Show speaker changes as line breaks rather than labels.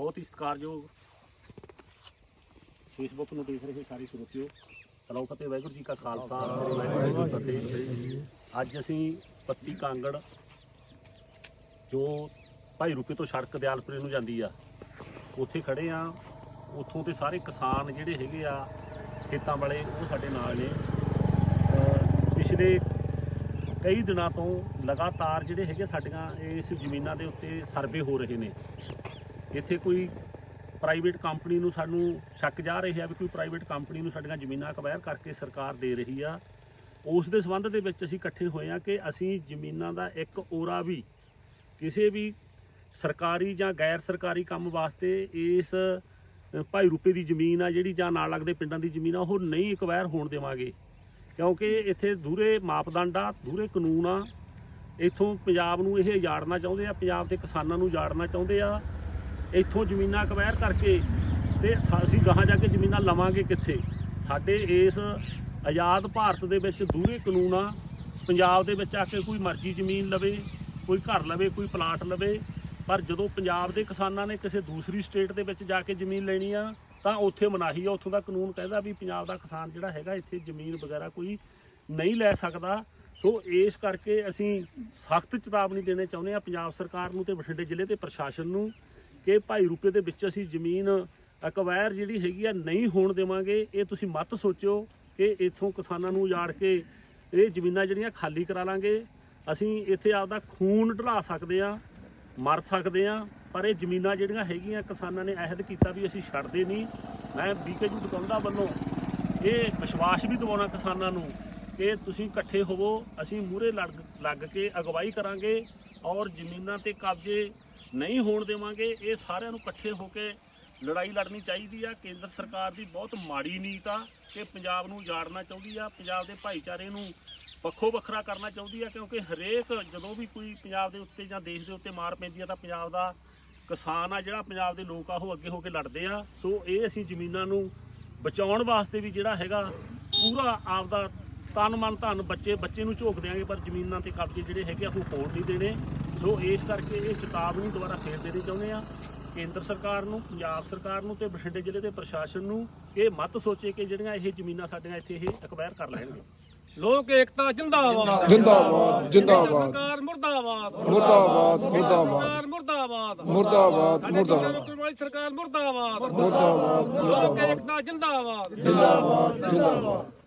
ਬਹੁਤ ਹੀ ਸਤਿਕਾਰਯੋਗ। ਫੇਸਬੁੱਕ ਨੂੰ ਦੇਖ ਰਹੇ ਸਾਰੇ ਸਰੋਤਿਓ ਚਲੋ ਫਤਿਹ ਵਾਹਿਗੁਰੂ ਜੀ ਕਾ ਖਾਲਸਾ ਵਾਹਿਗੁਰੂ ਜੀ ਕੀ ਫਤਿਹ। ਅੱਜ ਅਸੀਂ ਪੱਤੀ ਕਾਂਗੜ, ਜੋ ਭਾਈ ਰੂਪੇ ਤੋਂ ਸੜਕ ਦਿਆਲਪੁਰੇ ਨੂੰ ਜਾਂਦੀ ਆ, ਉੱਥੇ ਖੜੇ ਆ ਉੱਥੋਂ ਦੇ ਸਾਰੇ ਕਿਸਾਨ ਜਿਹੜੇ ਹੈਗੇ ਆ, ਖੇਤਾਂ ਵਾਲੇ, ਉਹ ਸਾਡੇ ਨਾਲ ਨੇ। ਪਿਛਲੇ ਕਈ ਦਿਨਾਂ ਤੋਂ ਲਗਾਤਾਰ ਜਿਹੜੇ ਹੈਗੇ ਸਾਡੀਆਂ ਇਸ ਜ਼ਮੀਨਾਂ ਦੇ ਉੱਤੇ ਸਰਵੇ ਹੋ ਰਹੇ ਨੇ। ਇੱਥੇ ਕੋਈ ਪ੍ਰਾਈਵੇਟ ਕੰਪਨੀ ਨੂੰ ਸਾਨੂੰ ਸ਼ੱਕ ਜਾ ਰਿਹਾ ਵੀ ਕੋਈ ਪ੍ਰਾਈਵੇਟ ਕੰਪਨੀ ਨੂੰ ਸਾਡੀਆਂ ਜ਼ਮੀਨਾਂ ਅਕਵਾਇਰ ਕਰਕੇ ਸਰਕਾਰ ਦੇ ਰਹੀ ਆ। ਉਸ ਦੇ ਸੰਬੰਧ ਦੇ ਵਿੱਚ ਅਸੀਂ ਇਕੱਠੇ ਹੋਏ ਆ ਕਿ ਅਸੀਂ ਜ਼ਮੀਨਾਂ ਦਾ ਇੱਕ ਓਰਾ ਵੀ ਕਿਸੇ ਵੀ ਸਰਕਾਰੀ ਜਾਂ ਗੈਰ ਸਰਕਾਰੀ ਕੰਮ ਵਾਸਤੇ ਇਸ ਭਾਈ ਰੂਪੇ ਦੀ ਜ਼ਮੀਨ ਆ ਜਿਹੜੀ ਜਾਂ ਨਾਲ ਲੱਗਦੇ ਪਿੰਡਾਂ ਦੀ ਜ਼ਮੀਨ ਆ, ਉਹ ਨਹੀਂ ਅਕਵਾਇਰ ਹੋਣ ਦੇਵਾਂਗੇ। ਕਿਉਂਕਿ ਇੱਥੇ ਦੂਰੇ ਮਾਪਦੰਡ ਆ, ਦੂਰੇ ਕਾਨੂੰਨ ਆ। ਇੱਥੋਂ ਪੰਜਾਬ ਨੂੰ ਇਹ ਉਜਾੜਨਾ ਚਾਹੁੰਦੇ ਆ, ਪੰਜਾਬ ਦੇ ਕਿਸਾਨਾਂ ਨੂੰ ਉਜਾੜਨਾ ਚਾਹੁੰਦੇ ਆ। ਇੱਥੋਂ ਜ਼ਮੀਨਾਂ ਅਕਵਾਇਰ ਕਰਕੇ ਤੇ ਅਸੀਂ ਗਾਹਾਂ ਜਾ ਕੇ ਜ਼ਮੀਨਾਂ ਲਵਾਂਗੇ ਕਿੱਥੇ? ਸਾਡੇ ਇਸ ਆਜ਼ਾਦ ਭਾਰਤ ਦੇ ਵਿੱਚ ਦੂਰੇ ਕਾਨੂੰਨ ਆ। ਪੰਜਾਬ ਦੇ ਵਿੱਚ ਆ ਕੇ ਕੋਈ ਮਰਜ਼ੀ ਜ਼ਮੀਨ ਲਵੇ, ਕੋਈ ਘਰ ਲਵੇ, ਕੋਈ ਪਲਾਟ ਲਵੇ। ਪਰ ਜਦੋਂ ਪੰਜਾਬ ਦੇ ਕਿਸਾਨਾਂ ਨੇ ਕਿਸੇ ਦੂਸਰੀ ਸਟੇਟ ਦੇ ਵਿੱਚ ਜਾ ਕੇ ਜ਼ਮੀਨ ਲੈਣੀ ਆ, ਤਾਂ ਉੱਥੇ ਮਨਾਹੀ ਆ। ਉੱਥੋਂ ਦਾ ਕਾਨੂੰਨ ਕਹਿੰਦਾ ਵੀ ਪੰਜਾਬ ਦਾ ਕਿਸਾਨ ਜਿਹੜਾ ਹੈਗਾ, ਇੱਥੇ ਜ਼ਮੀਨ ਵਗੈਰਾ ਕੋਈ ਨਹੀਂ ਲੈ ਸਕਦਾ। ਸੋ ਇਸ ਕਰਕੇ ਅਸੀਂ ਸਖਤ ਚੇਤਾਵਨੀ ਦੇਣੇ ਚਾਹੁੰਦੇ ਆ ਪੰਜਾਬ ਸਰਕਾਰ ਨੂੰ ਤੇ ਬਠਿੰਡੇ ਜ਼ਿਲ੍ਹੇ ਦੇ ਪ੍ਰਸ਼ਾਸਨ ਨੂੰ। ਕਿ ਭਾਈ ਰੂਪੇ ਦੇ ਵਿੱਚ ਅਸੀਂ ਜ਼ਮੀਨ ਅਕਵਾਇਰ ਜਿਹੜੀ ਹੈਗੀ ਆ ਨਹੀਂ ਹੋਣ ਦੇਵਾਂਗੇ, ਇਹ ਤੁਸੀਂ ਮਤ ਸੋਚਿਓ ਕਿ ਇੱਥੋਂ ਕਿਸਾਨਾਂ ਨੂੰ ਉਜਾੜ ਕੇ ਇਹ ਜ਼ਮੀਨਾਂ ਜਿਹੜੀਆਂ ਖਾਲੀ ਕਰਾ ਲਾਂਗੇ। ਅਸੀਂ ਇੱਥੇ ਆਪਦਾ ਖੂਨ ਢਲਾ ਸਕਦੇ ਆ ਮਰ ਸਕਦੇ ਆ ਪਰ ਇਹ ਜ਼ਮੀਨਾਂ ਜਿਹੜੀਆਂ ਹੈਗੀਆਂ ਕਿਸਾਨਾਂ ਨੇ ਅਹਿਦ ਕੀਤਾ ਵੀ ਅਸੀਂ ਛੱਡਦੇ ਨਹੀਂ। ਮੈਂ ਬੀਕੇਯੂ ਦੁਕਾਨਦਾ ਵੱਲੋਂ ਇਹ ਵਿਸ਼ਵਾਸ ਵੀ ਦਿਵਾਉਣਾ ਕਿਸਾਨਾਂ ਨੂੰ ਕਿ ਤੁਸੀਂ ਇਕੱਠੇ ਹੋਵੋ, ਅਸੀਂ ਮੂਹਰੇ ਲੜ, ਲੱਗ ਕੇ ਅਗਵਾਈ ਕਰਾਂਗੇ ਔਰ ਜ਼ਮੀਨਾਂ ਤੇ ਕਬਜ਼ੇ ਨਹੀਂ ਹੋਣ ਦੇਵਾਂਗੇ। ਇਹ ਸਾਰਿਆਂ ਨੂੰ ਇਕੱਠੇ ਹੋ ਕੇ ਲੜਾਈ ਲੜਨੀ ਚਾਹੀਦੀ ਆ। ਕੇਂਦਰ ਸਰਕਾਰ ਦੀ ਬਹੁਤ ਮਾੜੀ ਨੀਤ ਆ ਕਿ ਪੰਜਾਬ ਨੂੰ ਉਜਾੜਨਾ ਚਾਹੁੰਦੀ ਆ, ਪੰਜਾਬ ਦੇ ਭਾਈਚਾਰੇ ਨੂੰ ਵੱਖੋ ਵੱਖਰਾ ਕਰਨਾ ਚਾਹੁੰਦੀ ਆ, ਕਿਉਂਕਿ ਹਰੇਕ ਜਦੋਂ ਵੀ ਕੋਈ ਪੰਜਾਬ ਦੇ ਉੱਤੇ ਜਾਂ ਦੇਸ਼ ਦੇ ਉੱਤੇ ਮਾਰ ਪੈਂਦੀ ਆ ਤਾਂ ਪੰਜਾਬ ਦਾ ਕਿਸਾਨ ਆ, ਜਿਹੜਾ ਪੰਜਾਬ ਦੇ ਲੋਕ ਆ, ਉਹ ਅੱਗੇ ਹੋ ਕੇ ਲੜਦੇ ਆ। ਸੋ ਇਹ ਅਸੀਂ ਜ਼ਮੀਨਾਂ ਨੂੰ ਬਚਾਉਣ ਵਾਸਤੇ ਵੀ ਜਿਹੜਾ ਹੈਗਾ ਪੂਰਾ ਆਪਦਾ ਤਨ ਮਨ ਧਨ ਬੱਚੇ ਬੱਚੇ ਨੂੰ ਝੋਕ ਦਿਆਂਗੇ ਪਰ ਜ਼ਮੀਨਾਂ ਤੇ ਕਬਜ਼ੇ ਜਿਹੜੇ ਹੈਗੇ ਆ ਉਹ ਹੋਣ ਨਹੀਂ ਦੇਣੇ। ਸੋ ਇਸ ਕਰਕੇ ਇਹ ਚੇਤਾਵਨੀ ਦੁਬਾਰਾ ਫੇਰ ਦੇਣੀ ਚਾਹੁੰਦੇ ਆ। ਕੇਂਦਰ ਸਰਕਾਰ ਨੂੰ ਪੰਜਾਬ ਸਰਕਾਰ ਨੂੰ ਤੇ ਬਠਿੰਡੇ ਜ਼ਿਲ੍ਹੇ ਦੇ ਪ੍ਰਸ਼ਾਸਨ ਨੂੰ ਇਹ ਮਤ ਸੋਚੇ ਕਿ ਜਿਹੜੀਆਂ ਇਹ ਜ਼ਮੀਨਾਂ ਸਾਡੀਆਂ ਇੱਥੇ ਇਹ ਅਕਵਾਇਰ ਕਰ ਲੈਣਗੇ।
ਲੋਕ ਏਕਤਾ ਜਿੰਦਾਬਾਦ।
ਜਿੰਦਾਬਾਦ ਜਿੰਦਾਬਾਦ।
ਸਰਕਾਰ ਮੁਰਦਾਬਾਦ।
ਮੁਰਦਾਬਾਦ ਮੁਰਦਾਬਾਦ।
ਸਰਕਾਰ ਮੁਰਦਾਬਾਦ।
ਮੁਰਦਾਬਾਦ ਮੁਰਦਾਬਾਦ।
ਸਰਕਾਰ ਮੁਰਦਾਬਾਦ
ਮੁਰਦਾਬਾਦ।
ਲੋਕ ਏਕਤਾ ਜਿੰਦਾਬਾਦ।
ਜਿੰਦਾਬਾਦ ਜਿੰਦਾਬਾਦ।